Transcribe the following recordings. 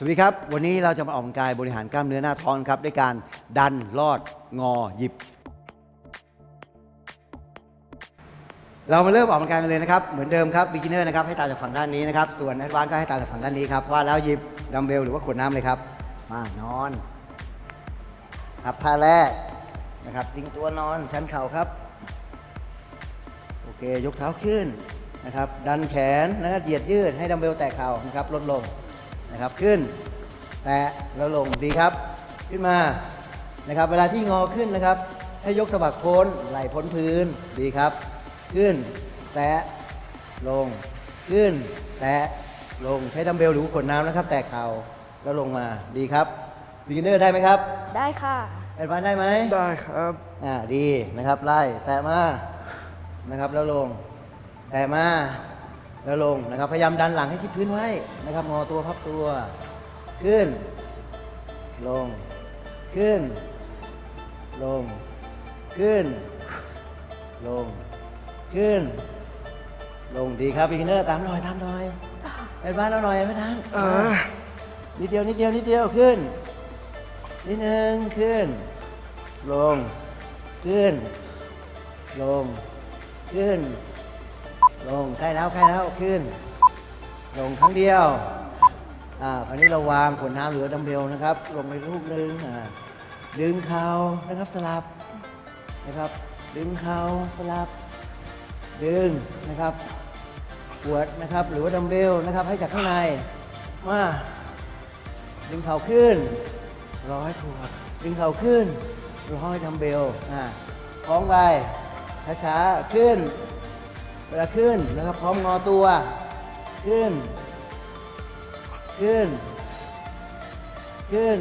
สวัสดีครับ วันนี้เราจะมาออกกำลังกายบริหารกล้ามเนื้อหน้าท้องครับ ด้วยการดันลอดงอหยิบ เรามาเริ่มออกกำลังกายกันเลยนะครับ เหมือนเดิมครับ b ิ g เนอร์นะครับให้ตาจากฝั่งด้านนี้นะครับส่วนแอดวานก็ให้ตาจากฝั่งด้านนี้ครับว่าแล้วหยิบดัมเบลหรือว่าขวดน้ำเลยครับ มานอนครับท่าแรกนะครับทิ้งตัวนอนชันเข่าครับ โอเคยกเท้าขึ้นนะครับดันแขนนะครับเหยียดยืดให้ดัมเบลแตะเข่านะครับลดลง นะครับขึ้น แตะแล้วลงดีครับ ขึ้นมานะครับ เวลาที่งอขึ้นนะครับ ให้ยกสะบักโพ้นไหล่พ้นพื้นดีครับ ขึ้น แตะลง ขึ้น แตะลงใช้ดัมเบลหรือขวดน้ำนะครับ แตะเข่าแล้วลงมาดีครับบิกินเนอร์ได้ไหมครับได้ค่ะแอดวานได้ไหมได้ครับอ่าดีนะครับไล่แตะมานะครับแล้วลง แตะมา แล้วลงนะครับพยายามดันหลังให้ชิดพื้นไว้นะครับงอตัวพับตัว ขึ้น ลง ขึ้น ลง ขึ้น ลง ขึ้น ลงดีครับบิ๊กเนอร์ตามหน่อยตามหน่อยไปบ้านเราหน่อยไม่ทันอ่านิดเดียวนิดเดียวนิดเดียวขึ้นนิดนึงขึ้น ลง ขึ้น ลง ขึ้น ลงใกล้แล้วใกล้แล้วขึ้น ลงครั้งเดียว อ่าคราวนี้เราวางขวดน้ำหรือดัมเบลนะครับ ลงไปลูกนึงอ่าดึงเข่านะครับสลับนะครับ ดึงเข่าสลับ ดึงนะครับขวดนะครับ หรือว่าดัมเบลนะครับ ให้จากข้างในมาดึงเข่าขึ้นร้อยขวดดึงเข่าขึ้นร้อยดัมเบลอ่าคล้องไปช้าๆขึ้น เวลาขึ้นนะครับ พร้อมงอตัว ขึ้น ขึ้น ขึ้น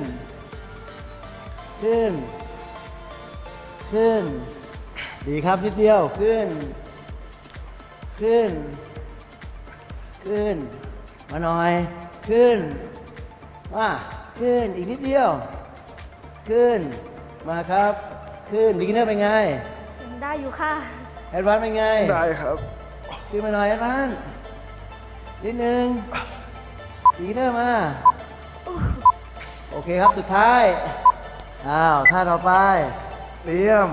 ขึ้น ขึ้น ดีครับนิดเดียว ขึ้น ขึ้น ขึ้น มาหน่อย ขึ้น มาขึ้น อีกนิดเดียว ขึ้น มาครับ ขึ้นบิ๊กเนอร์เป็นไงยังได้อยู่ค่ะ แอดวานซ์เป็นไง ได้ครับ ขึ้นมาหน่อยแอดวานนิดนึงบิ๊กเนอร์มา โอเคครับสุดท้าย อ้าวท่าต่อไป เตรียม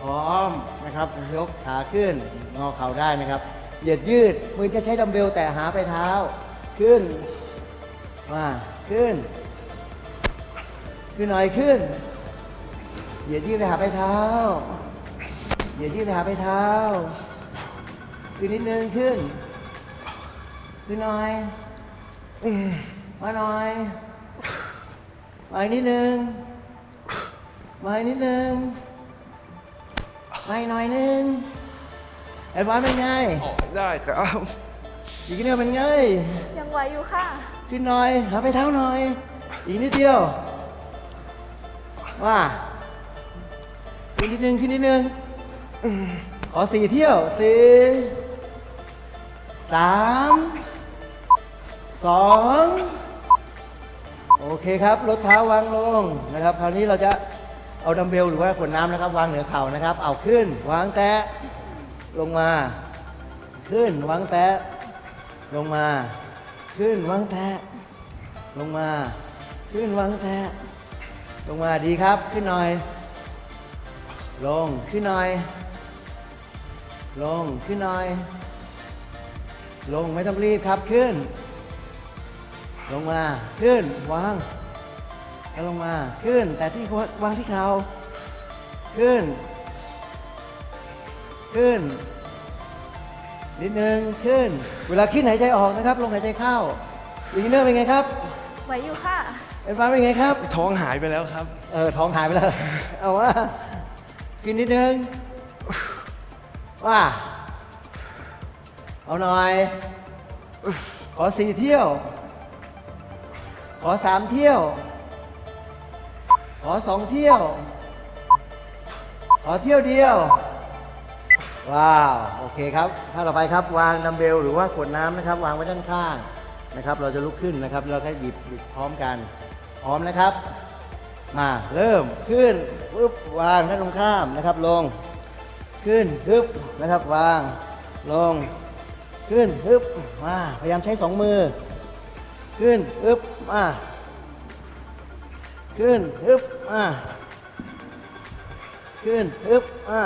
พร้อมนะครับ ยกขาขึ้น งอเข่าได้นะครับ เหยียดยืด มือจะใช้ดัมเบลแต่หาไปเท้า ขึ้น มา ขึ้น ขึ้นหน่อยขึ้น เหยียดยืดไปหาไปเท้า เหยียดยืดไปหาไปเท้า ขึ้นนิดนึงขึ้น ขึ้นหน่อยเอ้ยมาหน่อยมาอีกนิดนึงมาอีกนิดนึงมาอีกหน่อยนึงแอดวานซ์เป็นไงได้ครับ อีกนิดเดียวเป็นไง ยังไหวอยู่ค่ะ ขึ้นหน่อยหาไปเท้าหน่อย อีกนิดเดียวว่าขึ้นนิดนึงขึ้นนิดนึงขอสี่เที่ยวสี่ สามสองโอเคครับลดเท้าวางลงนะครับ คราวนี้เราจะเอาดัมเบลหรือว่าขวดน้ำนะครับ วางเหนือเข่านะครับ เอาขึ้น วางแตะลงมา ขึ้น วางแตะลงมา ขึ้น วางแตะลงมา ขึ้น วางแตะลงมาดีครับ ขึ้นหน่อย ลงขึ้นหน่อย ลงขึ้นหน่อย ลงไม่ต้องรีบครับขึ้น ลงมาขึ้นวางแล้วลงมาขึ้น แต่ที่วางที่เขาขึ้น ขึ้นนิดนึงขึ้น เวลาขึ้นหายใจออกนะครับ ลงหายใจเข้าอีกเนอร์เป็นไงครับไหวอยู่ค่ะเอ็นฟ้าเป็นไงครับ ท้องหายไปแล้วครับ เออท้องหายไปแล้ว เอาว่ากินนิดนึงว่า เอาหน่อย ขอสี่เที่ยว ขอสามเที่ยว ขอสองเที่ยว ขอเที่ยวเดียว ว้าว โอเคครับ ถ้าเราไปครับ วางดัมเบลหรือว่าขวดน้ำนะครับ วางไว้ด้านข้างนะครับ เราจะลุกขึ้นนะครับ เราแค่หยิบหยิบพร้อมกัน พร้อมนะครับ มาเริ่มขึ้นปึ๊บวางด้านตรงข้ามนะครับ ลง ขึ้นปึ๊บนะครับ วาง ลง ขึ้นปึ๊บมาพยายามใช้สองมือ ขึ้นอึบมาขึ้นอึบมาขึ้นอึบมา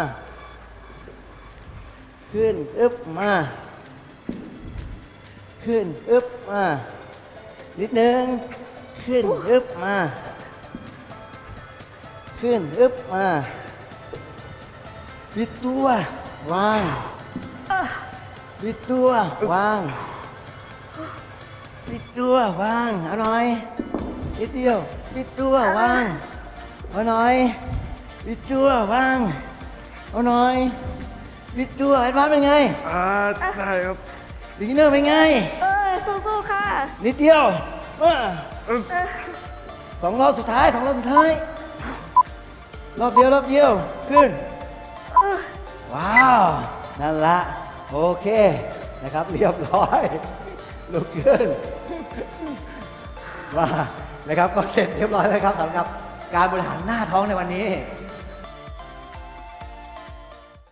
ขึ้นอึบมาขึ้นอึบมานิดนึงขึ้นอึบมา ขึ้นอึบมาปิดตัววาง ปิดตัววางปิดตัววางเอาหน่อยนิดเดียวปิดตัววางเอาหน่อยปิดตัววางเอาหน่อยปิดตัวไอ้บ้านเป็นไงอ่าได้ครับบิ๊กเนอร์เป็นไง เออสู้ๆค่ะ นิดเดียวมาเออสองรอบสุดท้ายสองรอบสุดท้าย รอบเดียวรอบเดียวขึ้นเออว้าว นั่นละ โอเคนะครับเรียบร้อยลุกขึ้นมานะครับก็เสร็จเรียบร้อยแล้วครับสำหรับการบริหารหน้าท้องในวันนี้